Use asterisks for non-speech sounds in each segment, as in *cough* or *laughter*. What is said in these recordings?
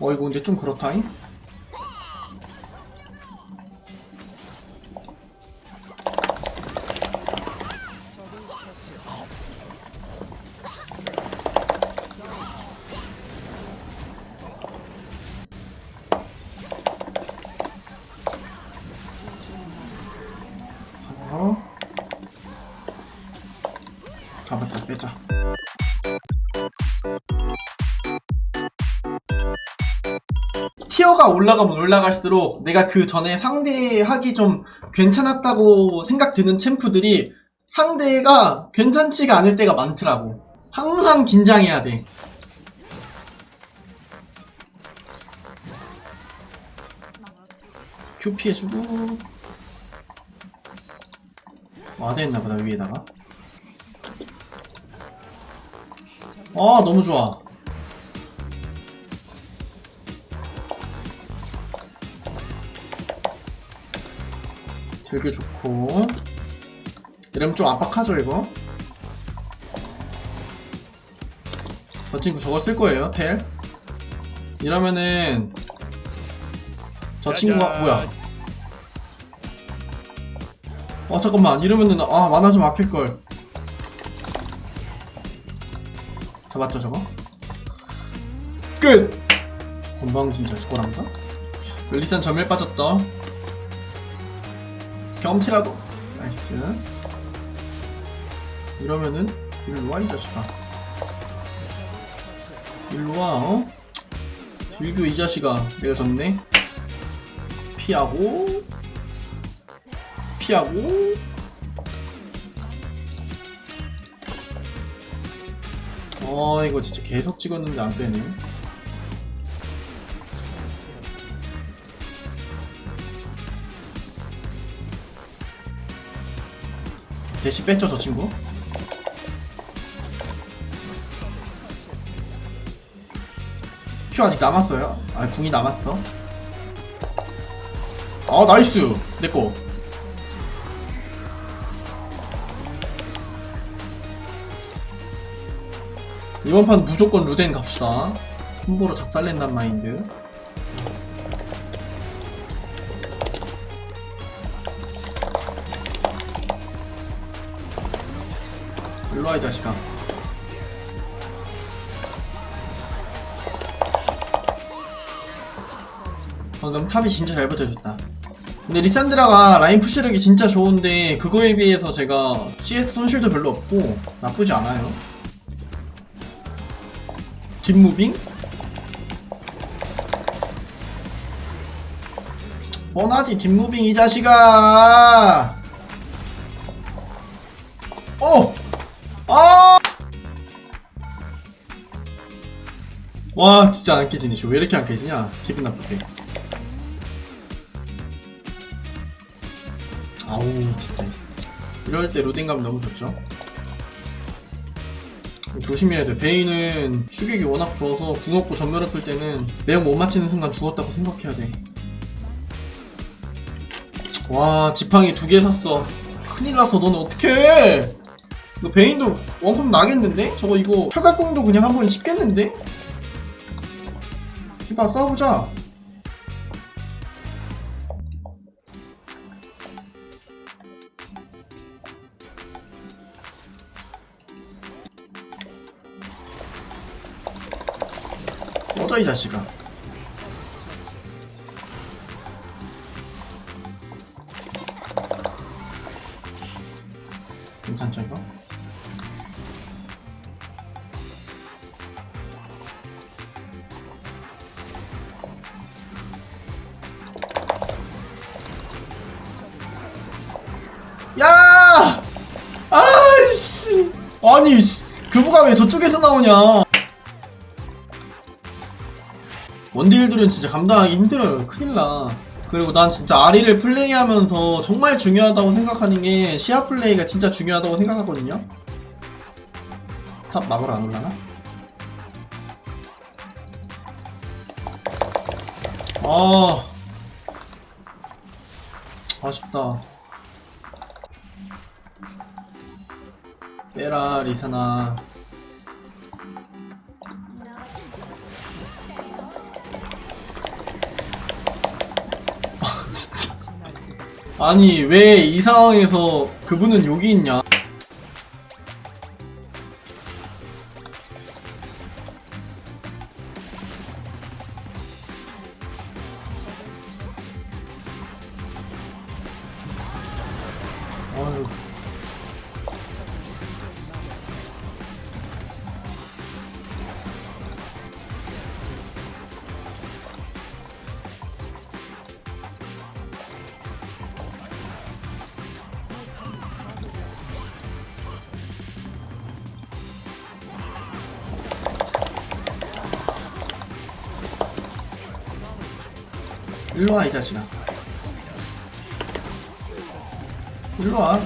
어 이거 근데 좀 그렇다잉? 어? 잡았다 빼자 티어가 올라가면 올라갈수록 내가 그 전에 상대하기 좀 괜찮았다고 생각드는 챔프들이 상대가 괜찮지가 않을 때가 많더라고. 항상 긴장해야 돼. 큐 피해주고 와드 했나보다 위에다가 아 너무 좋아 되게 좋고. 이러면 좀 압박하죠 이거? 저 친구 저거 쓸 거예요 텔? 이러면은 저 친구가 뭐야? 어 잠깐만. 이러면은 아 만화 좀 아낄걸. 잡았죠 저거? 끝! 건방진 자식 꼬란가 멜리산 전멸 빠졌다 경치라도? 나이스. 이러면은 일로와 이 자식아. 일로와 어? 딜교 이 자식아 내가 졌네. 피하고 피하고. 어 이거 진짜 계속 찍었는데 안 빼네 대시 뺐죠 저 친구. 큐 아직 남았어요? 아 궁이 남았어. 아 나이스! 내꺼 이번 판 무조건 루덴 갑시다. 콤보로 작살낸단 마인드 일로와 이 자식아. 방금 탑이 진짜 잘 버텨줬다. 근데 리산드라가 라인 푸시력이 진짜 좋은데 그거에 비해서 제가 CS 손실도 별로 없고 나쁘지 않아요. 뒷무빙? 뻔하지 뒷무빙 이 자식아 와 진짜 안 깨지네. 지금 왜 이렇게 안 깨지냐? 기분 나쁘게. 아우 진짜. 이럴 때 로딩감 너무 좋죠? 조심해야 돼. 베인은 추격이 워낙 좋아서 궁합고 전멸을 풀 때는 내용 못 맞히는 순간 죽었다고 생각해야 돼와 지팡이 두 개 샀어. 큰일 났어. 너는 어떡해? 이거 베인도 원컴 나겠는데? 저거 이거 철갑공도 그냥 한 번에 씹겠는데? 이봐 싸워보자. 꺼져 이 자식아 아니, 씨, 그부가 왜 저쪽에서 나오냐? 원딜들은 진짜 감당하기 힘들어요. 큰일 나. 그리고 난 진짜 아리를 플레이하면서 정말 중요하다고 생각하는 게 시야 플레이가 진짜 중요하다고 생각하거든요. 탑 막으러 안 올라나? 아 아쉽다. 빼라 리사나. *laughs* 아니 왜 이 상황에서 그분은 여기 있냐? 아유. 일로와 이 자식아. 일로와.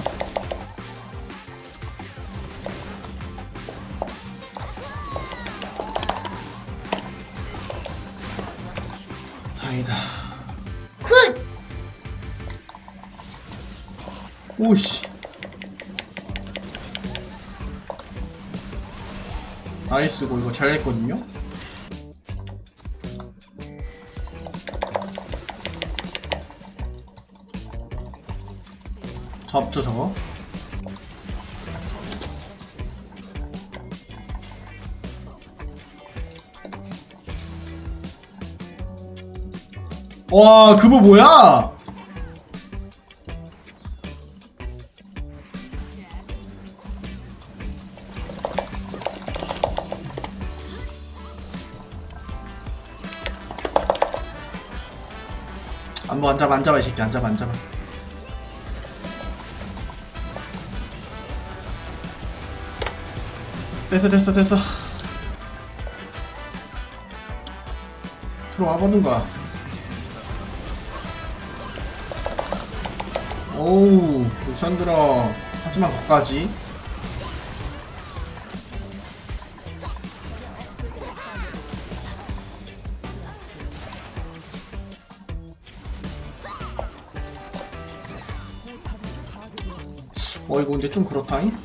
다행이다. 굿! 오씨. 나이스고 이거 잘했거든요 잡죠 저거? 와 그거 뭐야? 안뭐 앉아봐 앉아봐 이 새끼. 앉아봐 앉아봐 됐어 됐어 됐어. 들어와 보는가. 오우 산들아 하지만 거까지. 어 이거 근데 좀 그렇다잉?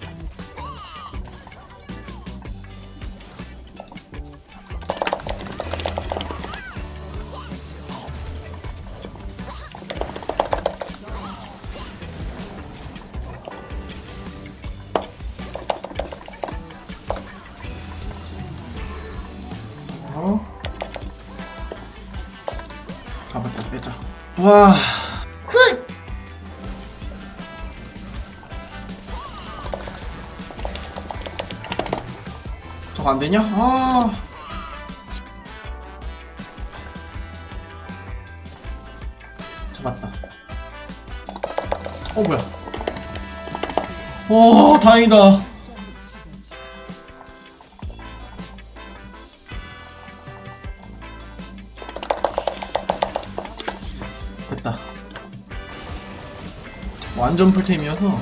빼자 와 굿! 저거 안 되냐? 아. 잡았다. 어, 뭐야. 어, 다행이다. 완전 풀템이어서.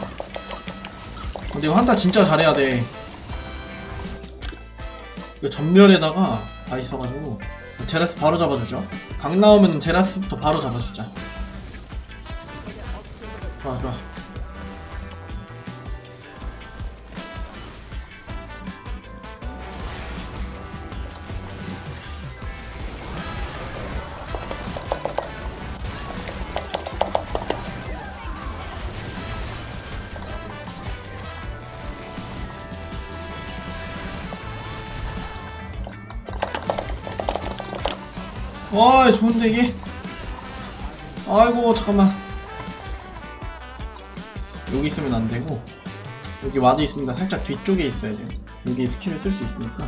근데 이거 한타 진짜 잘해야 돼. 이거 전멸에다가 다 있어가지고 제라스 바로 잡아주죠 강 나오면 제라스부터 바로 잡아주자 좋아 좋아 와 좋은데 이게? 아이고 잠깐만. 여기 있으면 안 되고 여기 와드 있으니까 살짝 뒤쪽에 있어야 돼 여기 스킬을 쓸 수 있으니까.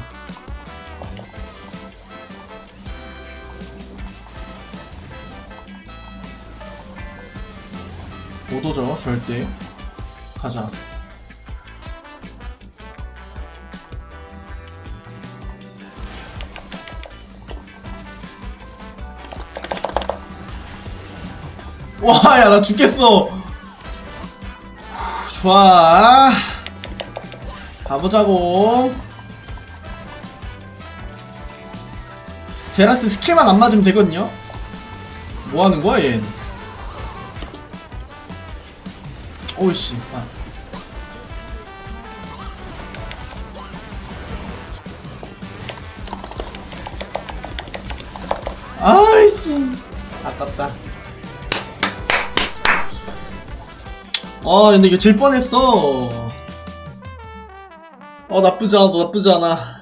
못 오죠 절대. 가자 와, 야, 나 죽겠어. 좋아. 가보자고. 제라스 스킬만 안 맞으면 되거든요? 뭐 하는 거야, 얘? 오이씨. 아. 아이씨. 아깝다. 아 근데 이거 질 뻔했어. 어 나쁘지 않아 나쁘지 않아